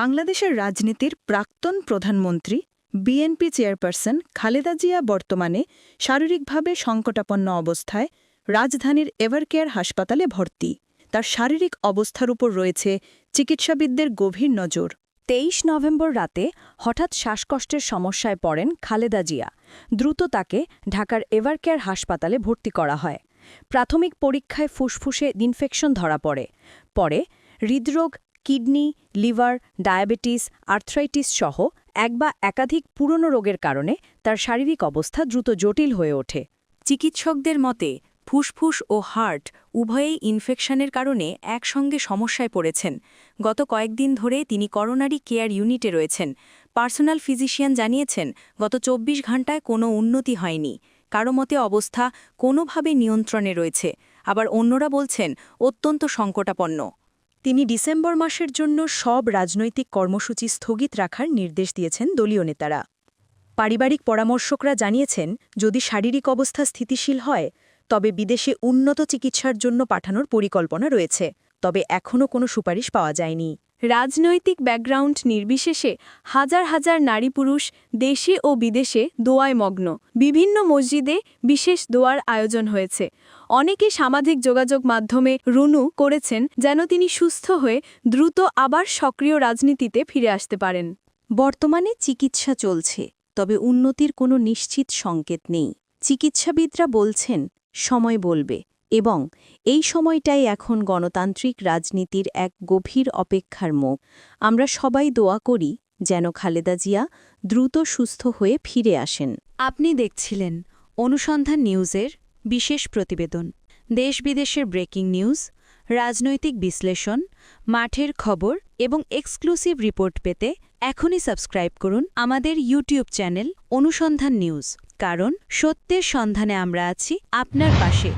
বাংলাদেশের রাজনীতির প্রাক্তন প্রধানমন্ত্রী, বিএনপি চেয়ারপারসন খালেদা জিয়া বর্তমানে শারীরিকভাবে সংকটাপন্ন অবস্থায় রাজধানীর এভারকেয়ার হাসপাতালে ভর্তি। তার শারীরিক অবস্থার উপর রয়েছে চিকিৎসাবিদদের গভীর নজর। তেইশ নভেম্বর রাতে হঠাৎ শ্বাসকষ্টের সমস্যায় পড়েন খালেদা জিয়া। দ্রুত তাকে ঢাকার এভারকেয়ার হাসপাতালে ভর্তি করা হয়। প্রাথমিক পরীক্ষায় ফুসফুসে ইনফেকশন ধরা পড়ে। পরে হৃদরোগ কিডনি, লিভার, ডায়াবেটিস, আর্থ্রাইটিস সহ এক বা একাধিক পুরনো রোগের কারণে তার শারীরিক অবস্থা দ্রুত জটিল হয়ে ওঠে। চিকিৎসকদের মতে, ফুসফুস ও হার্ট উভয়েই ইনফেকশনের কারণে একসঙ্গে সমস্যায় পড়েছেন। গত কয়েকদিন ধরে তিনি করোনারি কেয়ার ইউনিটে রয়েছেন। পার্সোনাল ফিজিশিয়ান জানিয়েছেন, গত ২৪ ঘন্টায় কোনো উন্নতি হয়নি। কারও মতে অবস্থা কোনোভাবে নিয়ন্ত্রণে রয়েছে। আবার অন্যরা বলছেন, অত্যন্ত সংকটাপন্ন। তিনি ডিসেম্বর মাসের জন্য সব রাজনৈতিক কর্মসূচি স্থগিত রাখার নির্দেশ দিয়েছেন দলীয় নেতারা। পারিবারিক পরামর্শকরা জানিয়েছেন, যদি শারীরিক অবস্থা স্থিতিশীল হয়, তবে বিদেশে উন্নত চিকিৎসার জন্য পাঠানোর পরিকল্পনা রয়েছে, তবে এখনও কোনো সুপারিশ পাওয়া যায়নি। রাজনৈতিক ব্যাকগ্রাউন্ড নির্বিশেষে হাজার হাজার নারী পুরুষ দেশে ও বিদেশে দোয়ায় মগ্ন। বিভিন্ন মসজিদে বিশেষ দোয়ার আয়োজন হয়েছে। অনেকে সামাজিক যোগাযোগ মাধ্যমে রুনু করেছেন যেন তিনি সুস্থ হয়ে দ্রুত আবার সক্রিয় রাজনীতিতে ফিরে আসতে পারেন। বর্তমানে চিকিৎসা চলছে, তবে উন্নতির কোনো নিশ্চিত সংকেত নেই। চিকিৎসাবিদরা বলছেন, সময় বলবে। এবং এই সময়টাই এখন গণতান্ত্রিক রাজনীতির এক গভীর অপেক্ষার মুখ। আমরা সবাই দোয়া করি যেন খালেদা জিয়া দ্রুত সুস্থ হয়ে ফিরে আসেন। আপনি দেখছিলেন অনুসন্ধান নিউজের বিশেষ প্রতিবেদন। দেশ বিদেশের ব্রেকিং নিউজ, রাজনৈতিক বিশ্লেষণ, মাঠের খবর এবং এক্সক্লুসিভ রিপোর্ট পেতে এখনই সাবস্ক্রাইব করুন আমাদের ইউটিউব চ্যানেল অনুসন্ধান নিউজ। কারণ সত্যের সন্ধানে আমরা আছি আপনার পাশে।